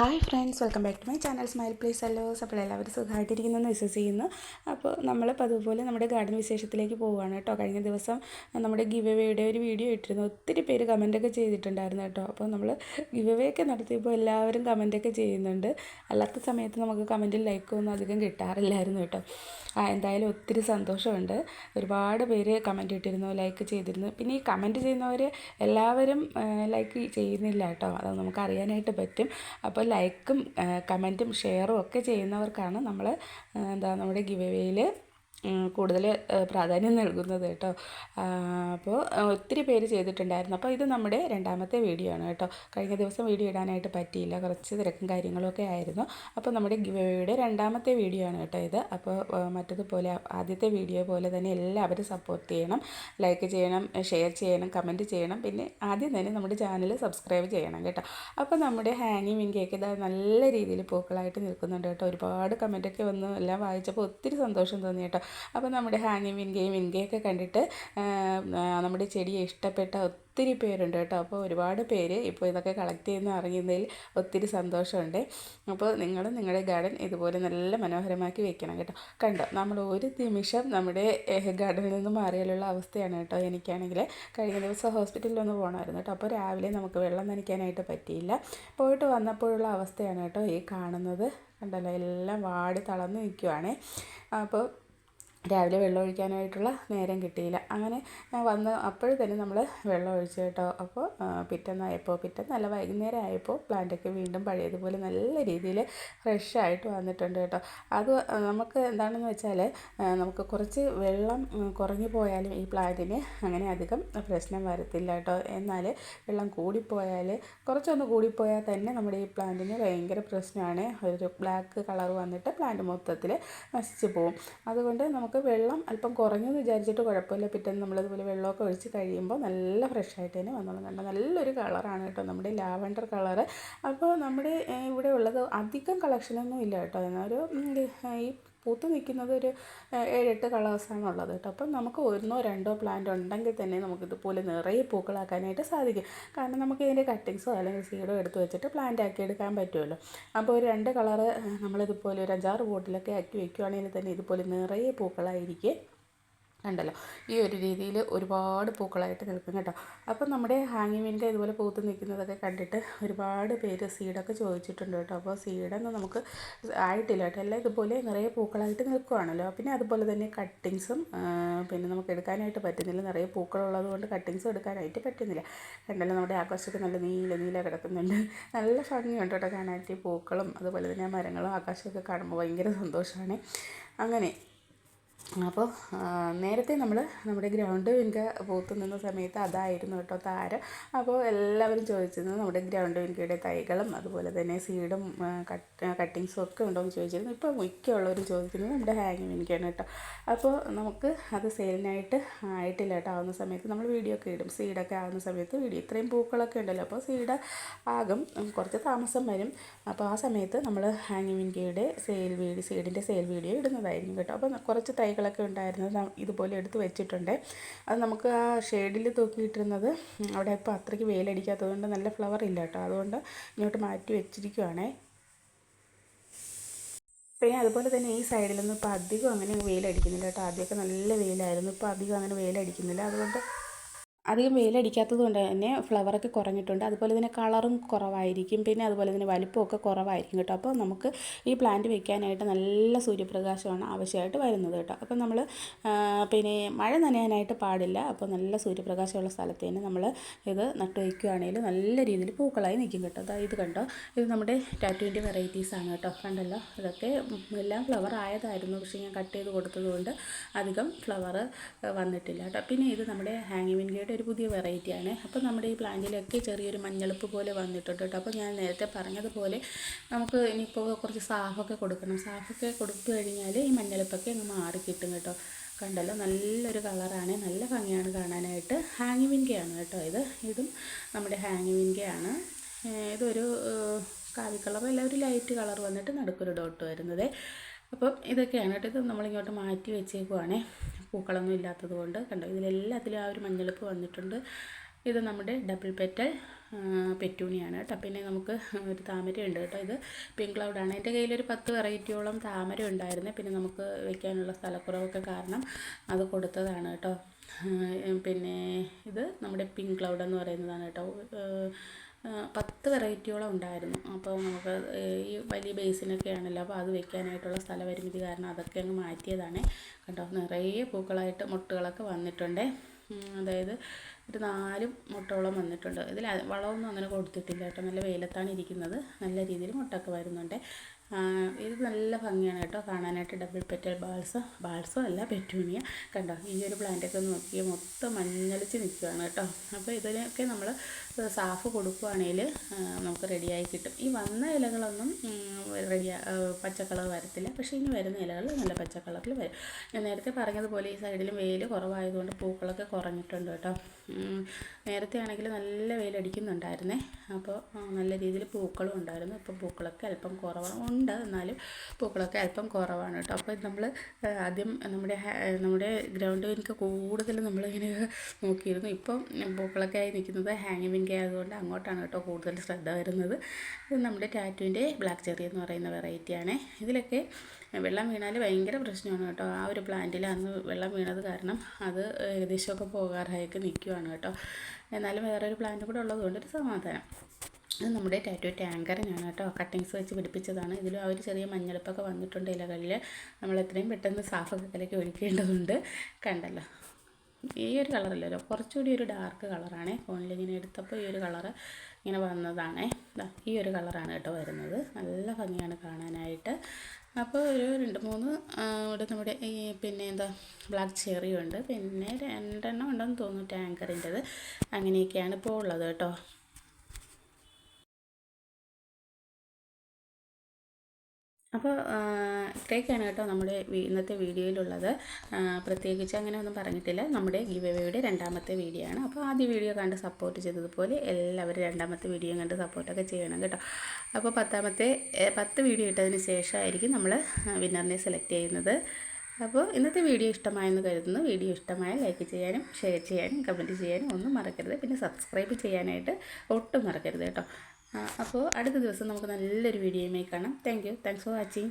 Hi friends welcome back to my channel smile please hellos അപ്പോൾ എല്ലാവരും സുഖമായിട്ടിരിക്കുന്നു എന്ന് വിശ്വസിക്കുന്നു. അപ്പോൾ നമ്മൾ അതുപോലെ നമ്മുടെ ഗാർഡൻ വിശേഷത്തിലേക്ക് പോവുകയാണ് കേട്ടോ. കഴിഞ്ഞ ദിവസം നമ്മുടെ ഗിവ് എവേയുടെ ഒരു വീഡിയോ ഇട്ടിരുന്നു. ഒത്തിരി പേര് കമന്റൊക്കെ ചെയ്തിട്ടുണ്ടായിരുന്നു കേട്ടോ. അപ്പോൾ നമ്മൾ ഗിവ് എവേ ഒക്കെ നടത്തിയപ്പോൾ എല്ലാവരും കമന്റൊക്കെ ചെയ്യുന്നുണ്ട്. അല്ലാത്ത സമയത്ത് നമുക്ക് കമന്റിൽ ലൈക്കൊന്നും അധികം കിട്ടാറില്ലായിരുന്നു കേട്ടോ. ആ എന്തായാലും ഒത്തിരി സന്തോഷമുണ്ട്. ഒരുപാട് പേര് കമന്റ് ഇട്ടിരുന്നു ലൈക്ക് ചെയ്തിരുന്നു. പിന്നെ ഈ കമന്റ് ചെയ്യുന്നവർ എല്ലാവരും ലൈക്ക് ചെയ്യുന്നില്ല കേട്ടോ. അത് നമുക്ക് അറിയാനായിട്ട് പറ്റും. അപ്പോൾ ലൈക്കും കമന്റും ഷെയറും ഒക്കെ ചെയ്യുന്നവർക്കാണ് നമ്മൾ എന്താ നമ്മുടെ ഗിവ് എവേയിൽ കൂടുതൽ പ്രാധാന്യം നൽകുന്നത് കേട്ടോ. അപ്പോൾ ഒത്തിരി പേര് ചെയ്തിട്ടുണ്ടായിരുന്നു. അപ്പോൾ ഇത് നമ്മുടെ രണ്ടാമത്തെ വീഡിയോ ആണ് കേട്ടോ. കഴിഞ്ഞ ദിവസം വീഡിയോ ഇടാനായിട്ട് പറ്റിയില്ല. കുറച്ച് തിരക്കും കാര്യങ്ങളൊക്കെ ആയിരുന്നു. അപ്പോൾ നമ്മുടെ ഗിവയുടെ രണ്ടാമത്തെ വീഡിയോ ആണ് കേട്ടോ ഇത്. അപ്പോൾ മറ്റതുപോലെ ആദ്യത്തെ വീഡിയോ പോലെ തന്നെ എല്ലാവരും സപ്പോർട്ട് ചെയ്യണം. ലൈക്ക് ചെയ്യണം ഷെയർ ചെയ്യണം കമന്റ് ചെയ്യണം. പിന്നെ ആദ്യം തന്നെ നമ്മുടെ ചാനൽ സബ്സ്ക്രൈബ് ചെയ്യണം കേട്ടോ. അപ്പോൾ നമ്മുടെ ഹാങ്ങിങ് മിങ്കിയൊക്കെ ഇതാ നല്ല രീതിയിൽ പൂക്കളായിട്ട് നിൽക്കുന്നുണ്ട് കേട്ടോ. ഒരുപാട് കമന്റൊക്കെ വന്നു. എല്ലാം വായിച്ചപ്പോൾ ഒത്തിരി സന്തോഷം തോന്നി കേട്ടോ. അപ്പോൾ നമ്മുടെ ഹാങ്ങിങ് വിൻകയും വിൻകയൊക്കെ കണ്ടിട്ട് നമ്മുടെ ചെടിയെ ഇഷ്ടപ്പെട്ട ഒത്തിരി പേരുണ്ട് കേട്ടോ. അപ്പോൾ ഒരുപാട് പേര് ഇപ്പോൾ ഇതൊക്കെ കളക്ട് ചെയ്യുന്ന അറിയുന്നതിൽ ഒത്തിരി സന്തോഷമുണ്ട്. അപ്പോൾ നിങ്ങൾ നിങ്ങളുടെ ഗാർഡൻ ഇതുപോലെ നല്ല മനോഹരമാക്കി വെക്കണം കേട്ടോ. കണ്ടോ നമ്മൾ ഒരു നിമിഷം നമ്മുടെ ഗാർഡനിൽ നിന്ന് മാറിയാലുള്ള അവസ്ഥയാണ് കേട്ടോ എനിക്കാണെങ്കിൽ. കഴിഞ്ഞ ദിവസം ഹോസ്പിറ്റലിൽ ഒന്ന് പോകണമായിരുന്നു കേട്ടോ. അപ്പോൾ രാവിലെ നമുക്ക് വെള്ളം നനയ്ക്കാനായിട്ട് പറ്റിയില്ല. പോയിട്ട് വന്നപ്പോഴുള്ള അവസ്ഥയാണ് കേട്ടോ ഈ കാണുന്നത്. കണ്ടല്ലോ എല്ലാം വാടി തളർന്ന് നിൽക്കുവാണേ. അപ്പോൾ രാവിലെ വെള്ളം ഒഴിക്കാനായിട്ടുള്ള നേരം കിട്ടിയില്ല. അങ്ങനെ വന്ന് അപ്പോഴും തന്നെ നമ്മൾ വെള്ളം ഒഴിച്ചു കേട്ടോ. അപ്പോൾ പിറ്റന്നായപ്പോൾ പിറ്റന്നല്ല വൈകുന്നേരം ആയപ്പോൾ പ്ലാന്റൊക്കെ വീണ്ടും പഴയതുപോലെ നല്ല രീതിയിൽ ഫ്രഷ് ആയിട്ട് വന്നിട്ടുണ്ട് കേട്ടോ. അത് നമുക്ക് എന്താണെന്ന് വെച്ചാൽ നമുക്ക് കുറച്ച് വെള്ളം കുറഞ്ഞു പോയാലും ഈ പ്ലാന്റിന് അങ്ങനെ അധികം പ്രശ്നം വരത്തില്ല കേട്ടോ. എന്നാൽ വെള്ളം കൂടിപ്പോയാൽ കുറച്ചൊന്ന് കൂടിപ്പോയാൽ തന്നെ നമ്മുടെ ഈ പ്ലാന്റിന് ഭയങ്കര പ്രശ്നമാണ് ഒരു ബ്ലാക്ക് കളർ വന്നിട്ട് പ്ലാന്റ് മൊത്തത്തിൽ നശിച്ചു പോകും അതുകൊണ്ട് നമുക്ക് നമുക്ക് വെള്ളം അല്പം കുറഞ്ഞെന്ന് വിചാരിച്ചിട്ട് കുഴപ്പമില്ല. പിറ്റേന്ന് നമ്മളിതുപോലെ വെള്ളമൊക്കെ ഒഴിച്ച് കഴിയുമ്പോൾ നല്ല ഫ്രഷ് ആയിട്ട് തന്നെ വന്നോളും. കണ്ടോ? നല്ലൊരു കളറാണ് കേട്ടോ നമ്മുടെ ലാവൻഡർ കളറ്. അപ്പോൾ നമ്മുടെ ഇവിടെ ഉള്ളത് അധികം കളക്ഷനൊന്നും ഇല്ല കേട്ടോ. എന്നാൽ ഒരു ഈ പൂത്ത് നിൽക്കുന്നത് ഒരു ഏഴെട്ട് കളേഴ്സാണ് ഉള്ളത് കേട്ടോ. അപ്പം നമുക്ക് ഒന്നോ രണ്ടോ പ്ലാന്റ് ഉണ്ടെങ്കിൽ തന്നെ നമുക്ക് ഇതുപോലെ നിറയെ പൂക്കളാക്കാനായിട്ട് സാധിക്കും. കാരണം നമുക്ക് ഇതിന്റെ കട്ടിങ്സോ അല്ലെങ്കിൽ സീഡോ എടുത്ത് വെച്ചിട്ട് പ്ലാന്റ് ആക്കി എടുക്കാൻ പറ്റുമല്ലോ. അപ്പോൾ ഒരു രണ്ട് കളറ് നമ്മളിതുപോലെ ഒരു അഞ്ചാറ് ബോട്ടിലൊക്കെ ആക്കി വെക്കുകയാണെങ്കിൽ തന്നെ ഇതുപോലെ നിറയെ പൂക്കളായിരിക്കും. കണ്ടല്ലോ ഈ ഒരു രീതിയിൽ ഒരുപാട് പൂക്കളായിട്ട് നിൽക്കും കേട്ടോ. അപ്പം നമ്മുടെ ഹാങ്ങിങ് ഇതുപോലെ പൂത്ത് നിൽക്കുന്നതൊക്കെ കണ്ടിട്ട് ഒരുപാട് പേര് സീഡൊക്കെ ചോദിച്ചിട്ടുണ്ട് കേട്ടോ. അപ്പോൾ സീഡൊന്നും നമുക്ക് ആയിട്ടില്ല കേട്ടോ. എല്ലാം ഇതുപോലെ നിറയെ പൂക്കളായിട്ട് നിൽക്കുവാണല്ലോ. പിന്നെ അതുപോലെ തന്നെ കട്ടിങ്സും പിന്നെ നമുക്ക് എടുക്കാനായിട്ട് പറ്റുന്നില്ല. നിറയെ പൂക്കളുള്ളത് കൊണ്ട് കട്ടിങ്സും എടുക്കാനായിട്ട് പറ്റുന്നില്ല. കണ്ടല്ലോ നമ്മുടെ ആകാശമൊക്കെ നല്ല നീല നീല കിടക്കുന്നുണ്ട്. നല്ല ഭംഗിയുണ്ട് കേട്ടോ കാണാനായിട്ട്. പൂക്കളും അതുപോലെ തന്നെ മരങ്ങളും ആകാശമൊക്കെ കാണുമ്പോൾ ഭയങ്കര സന്തോഷമാണ്. അങ്ങനെ അപ്പോൾ നേരത്തെ നമ്മൾ നമ്മുടെ ഗ്രൗണ്ട് വിൻക പോത്ത് നിന്ന സമയത്ത് അതായിരുന്നു കേട്ടോ താരം. അപ്പോൾ എല്ലാവരും ചോദിച്ചിരുന്നു നമ്മുടെ ഗ്രൗണ്ട് വിൻകയുടെ തൈകളും അതുപോലെ തന്നെ സീഡും കട്ട് കട്ടിങ്സും ഒക്കെ ഉണ്ടോ എന്ന് ചോദിച്ചിരുന്നു. ഇപ്പോൾ മിക്കുള്ളവരും ചോദിക്കുന്നത് നമ്മുടെ ഹാങ് വിൻകയാണ് കേട്ടോ. അപ്പോൾ നമുക്ക് അത് സെയിലിനായിട്ട് ആയിട്ടില്ല കേട്ടോ. ആവുന്ന സമയത്ത് നമ്മൾ വീഡിയോ ഒക്കെ ഇടും. സീഡൊക്കെ ആവുന്ന സമയത്ത് വീഡിയോ ഇത്രയും പൂക്കളൊക്കെ ഉണ്ടല്ലോ. അപ്പോൾ സീഡ് ആകും. കുറച്ച് താമസം വരും. അപ്പോൾ ആ സമയത്ത് നമ്മൾ ഹാങ് വിൻകയുടെ സെയിൽ വീഡിയോ സീഡിന്റെ സെയിൽ വീഡിയോ ഇടുന്നതായിരിക്കും കേട്ടോ. അപ്പോൾ കുറച്ച് തൈകൾ ചെടികളൊക്കെ ഉണ്ടായിരുന്നത് ഇതുപോലെ എടുത്ത് വെച്ചിട്ടുണ്ട്. അത് നമുക്ക് ആ ഷെയ്ഡിൽ തൂക്കിയിട്ടിരുന്നത് അവിടെ ഇപ്പോൾ അത്രയ്ക്ക് വെയിലടിക്കാത്തതുകൊണ്ട് നല്ല ഫ്ലവർ ഇല്ല കേട്ടോ. അതുകൊണ്ട് ഇങ്ങോട്ട് മാറ്റി വെച്ചിരിക്കുവാണേ. പിന്നെ അതുപോലെ തന്നെ ഈ സൈഡിലൊന്നും ഇപ്പോൾ അധികം അങ്ങനെ വെയിലടിക്കുന്നില്ല കേട്ടോ. ആദ്യമൊക്കെ നല്ല വെയിലായിരുന്നു. ഇപ്പോൾ അധികം അങ്ങനെ വെയിലടിക്കുന്നില്ല. അതുകൊണ്ട് അധികം വെയിലടിക്കാത്തത് കൊണ്ട് തന്നെ ഫ്ലവറൊക്കെ കുറഞ്ഞിട്ടുണ്ട്. അതുപോലെ തന്നെ കളറും കുറവായിരിക്കും. പിന്നെ അതുപോലെ തന്നെ വലിപ്പമൊക്കെ കുറവായിരിക്കും കേട്ടോ. അപ്പോൾ നമുക്ക് ഈ പ്ലാന്റ് വെക്കാനായിട്ട് നല്ല സൂര്യപ്രകാശമാണ് ആവശ്യമായിട്ട് വരുന്നത് കേട്ടോ. അപ്പോൾ നമ്മൾ പിന്നെ മഴ നനയാനായിട്ട് പാടില്ല. അപ്പോൾ നല്ല സൂര്യപ്രകാശമുള്ള സ്ഥലത്ത് തന്നെ നമ്മൾ ഇത് നട്ടു വയ്ക്കുകയാണെങ്കിൽ നല്ല രീതിയിൽ പൂക്കളായി നിൽക്കും കേട്ടോ. അതായത് ഇത് കണ്ടോ? ഇത് നമ്മുടെ ടാറ്റുവിന്റെ വെറൈറ്റീസാണ് കേട്ടോ. കണ്ടല്ലോ? ഇതൊക്കെ എല്ലാം ഫ്ലവർ ആയതായിരുന്നു. പക്ഷേ ഞാൻ കട്ട് ചെയ്ത് കൊടുത്തതുകൊണ്ട് അധികം ഫ്ലവർ വന്നിട്ടില്ല കേട്ടോ. പിന്നെ ഇത് നമ്മുടെ ഹാങ്ങിങ് ഒരു പുതിയ വെറൈറ്റിയാണ് അപ്പോൾ നമ്മുടെ ഈ പ്ലാന്റിലൊക്കെ ചെറിയൊരു മഞ്ഞളിപ്പ് പോലെ വന്നിട്ടുണ്ട് കേട്ടോ അപ്പോൾ ഞാൻ നേരത്തെ പറഞ്ഞതുപോലെ നമുക്ക് ഇനിയിപ്പോൾ കുറച്ച് സാഫൊക്കെ കൊടുക്കണം. സാഫൊക്കെ കൊടുത്തു കഴിഞ്ഞാൽ ഈ മഞ്ഞളുപ്പൊക്കെ അങ്ങ് മാറി കിട്ടും കേട്ടോ. കണ്ടല്ലോ? നല്ലൊരു കളറാണ് നല്ല ഭംഗിയാണ് കാണാനായിട്ട്. ഹാങ് വിൻകയാണ് കേട്ടോ ഇത്. ഇതും നമ്മുടെ ഹാങ് വിൻകയാണ് ഇതൊരു കാവി കളർ അല്ല ഒരു ലൈറ്റ് കളർ വന്നിട്ട് നടുക്കൊരു ഡോട്ട് വരുന്നത്. അപ്പം ഇതൊക്കെയാണ് കേട്ടോ ഇത് നമ്മളിങ്ങോട്ട് മാറ്റി വെച്ചേക്കുവാണേ. പൂക്കളൊന്നും ഇല്ലാത്തത് കൊണ്ട് കണ്ടോ? ഇതിലെല്ലാത്തിലും ആ ഒരു മഞ്ഞളിപ്പ് വന്നിട്ടുണ്ട്. ഇത് നമ്മുടെ ഡബിൾ പെറ്റൽ പെറ്റൂണിയാണ് കേട്ടോ. പിന്നെ നമുക്ക് ഒരു താമരയുണ്ട് കേട്ടോ ഇത്. പിങ്ക് ക്ലൗഡാണ് എന്റെ കയ്യിലൊരു പത്ത് വെറൈറ്റിയോളം താമര ഉണ്ടായിരുന്നു. പിന്നെ നമുക്ക് വെക്കാനുള്ള സ്ഥലക്കുറവൊക്കെ കാരണം അത് കൊടുത്തതാണ് കേട്ടോ. പിന്നെ ഇത് നമ്മുടെ പിങ്ക് ക്ലൗഡ് എന്ന് പറയുന്നതാണ് കേട്ടോ. പത്ത് വെറൈറ്റിയോളം ഉണ്ടായിരുന്നു. അപ്പോൾ നമുക്ക് ഈ വലിയ ബേസിനൊക്കെ ആണല്ലോ അപ്പോൾ അത് വെക്കാനായിട്ടുള്ള സ്ഥല പരിമിതി കാരണം അതൊക്കെ അങ്ങ് മാറ്റിയതാണ്. കണ്ടോ നിറയെ പൂക്കളായിട്ട് മുട്ടുകളൊക്കെ വന്നിട്ടുണ്ട്. അതായത് ഒരു നാലും മുട്ടോളം വന്നിട്ടുണ്ട്. ഇതിൽ വളമൊന്നും അങ്ങനെ കൊടുത്തിട്ടില്ല കേട്ടോ. നല്ല വെയിലത്താണ് ഇരിക്കുന്നത്. നല്ല രീതിയിൽ മുട്ടൊക്കെ വരുന്നുണ്ട്. ഇത് നല്ല ഭംഗിയാണ് കേട്ടോ. കാണാനായിട്ട് ഡബിൾ പെറ്റൽ ബാൾസ് ബാൾസോ അല്ല പെറ്റൂണിയ കണ്ടോ ഈ ഒരു പ്ലാന്റൊക്കെ നോക്കിയാൽ മൊത്തം മഞ്ഞളിച്ച് നിൽക്കുകയാണ് കേട്ടോ. അപ്പോൾ ഇതിനൊക്കെ നമ്മൾ സാഫ് കൊടുക്കുകയാണെങ്കിൽ നമുക്ക് റെഡിയായി കിട്ടും. ഈ വന്ന ഇലകളൊന്നും റെഡിയാ പച്ചക്കളർ കളർ വരത്തില്ല. പക്ഷേ ഇനി വരുന്ന ഇലകൾ നല്ല പച്ച വരും. ഞാൻ നേരത്തെ പറഞ്ഞതുപോലെ ഈ സൈഡിലും വെയിൽ കുറവായതുകൊണ്ട് പൂക്കളൊക്കെ കുറഞ്ഞിട്ടുണ്ട് കേട്ടോ. നേരത്തെ ആണെങ്കിൽ നല്ല വെയിലടിക്കുന്നുണ്ടായിരുന്നേ. അപ്പോൾ നല്ല രീതിയിൽ പൂക്കളും ഉണ്ടായിരുന്നു. ഇപ്പോൾ പൂക്കളൊക്കെ അല്പം കുറവാണ് ഉണ്ട്. എന്നാലും പൂക്കളൊക്കെ അല്പം കുറവാണ് കേട്ടോ. അപ്പോൾ നമ്മൾ ആദ്യം നമ്മുടെ നമ്മുടെ ഗ്രൗണ്ട് എനിക്ക് കൂടുതലും നമ്മളിങ്ങനെ നോക്കിയിരുന്നു. ഇപ്പം പൂക്കളൊക്കെ ആയി നിൽക്കുന്നത് ഹാങ്ങിങ് ആയതുകൊണ്ട് അങ്ങോട്ടാണ് കേട്ടോ കൂടുതൽ ശ്രദ്ധ വരുന്നത്. ഇത് നമ്മുടെ ടാറ്റുവിന്റെ ബ്ലാക്ക് ചെറി എന്ന് പറയുന്ന വെറൈറ്റിയാണ് ഇതിലൊക്കെ വെള്ളം വീണാൽ ഭയങ്കര പ്രശ്നമാണ് കേട്ടോ. ആ ഒരു പ്ലാന്റിൽ അന്ന് വെള്ളം വീണത് കാരണം അത് ഏകദേശമൊക്കെ പോകാറായൊക്കെ നിൽക്കുവാണ് കേട്ടോ. എന്നാലും വേറൊരു പ്ലാന്റ് കൂടെ ഉള്ളതുകൊണ്ട് ഒരു സമാധാനം. ഇത് നമ്മുടെ ടാറ്റു ടാങ്കറിനാണ് കേട്ടോ. കട്ടിങ്സ് വെച്ച് പിടിപ്പിച്ചതാണ്. ഇതിൽ ആ ഒരു ചെറിയ മഞ്ഞളിപ്പൊക്കെ വന്നിട്ടുണ്ട് ഇലകളിൽ നമ്മൾ എത്രയും പെട്ടെന്ന് സാഫൊക്കെ ഒഴിക്കേണ്ടതുണ്ട്. കണ്ടല്ലോ? ഈ ഒരു കളറല്ലല്ലോ കുറച്ചുകൂടി ഒരു ഡാർക്ക് കളറാണേ. ഫോണിൽ ഇങ്ങനെ എടുത്തപ്പോൾ ഈ ഒരു കളറ് ഇങ്ങനെ വന്നതാണേ. ഈ ഒരു കളറാണ് കേട്ടോ വരുന്നത്. നല്ല ഭംഗിയാണ് കാണാനായിട്ട്. അപ്പോൾ ഒരു രണ്ട് മൂന്ന് ഇവിടെ നമ്മുടെ ഈ പിന്നെ എന്താ ബ്ലാക്ക് ചെറിയുണ്ട്. പിന്നെ രണ്ടെണ്ണം ഉണ്ടെന്ന് തോന്നുന്നു ടാങ്കറിന്റെത്. അങ്ങനെയൊക്കെയാണ് ഇപ്പോൾ ഉള്ളത് കേട്ടോ. അപ്പോൾ ഇത്രയൊക്കെയാണ് കേട്ടോ നമ്മുടെ ഇന്നത്തെ വീഡിയോയിലുള്ളത്. പ്രത്യേകിച്ച് അങ്ങനെ ഒന്നും പറഞ്ഞിട്ടില്ല. നമ്മുടെ ഗിവ് രണ്ടാമത്തെ വീഡിയോ ആണ്. അപ്പോൾ ആദ്യ വീഡിയോ കണ്ട് സപ്പോർട്ട് ചെയ്തതുപോലെ എല്ലാവരും രണ്ടാമത്തെ വീഡിയോ കണ്ട് സപ്പോർട്ടൊക്കെ ചെയ്യണം കേട്ടോ. അപ്പോൾ പത്താമത്തെ പത്ത് വീഡിയോ ഇട്ടതിന് ശേഷമായിരിക്കും നമ്മൾ വിന്നറിനെ സെലക്ട് ചെയ്യുന്നത്. അപ്പോൾ ഇന്നത്തെ വീഡിയോ ഇഷ്ടമായെന്ന് കരുതുന്നു. വീഡിയോ ഇഷ്ടമായ ലൈക്ക് ചെയ്യാനും ഷെയർ ചെയ്യാനും കമന്റ് ചെയ്യാനും ഒന്നും മറക്കരുത്. പിന്നെ സബ്സ്ക്രൈബ് ചെയ്യാനായിട്ട് ഒട്ടും മറക്കരുത് കേട്ടോ. അപ്പോൾ അടുത്ത ദിവസം നമുക്ക് നല്ലൊരു വീഡിയോയുമായി കാണാം. Thank you thanks for watching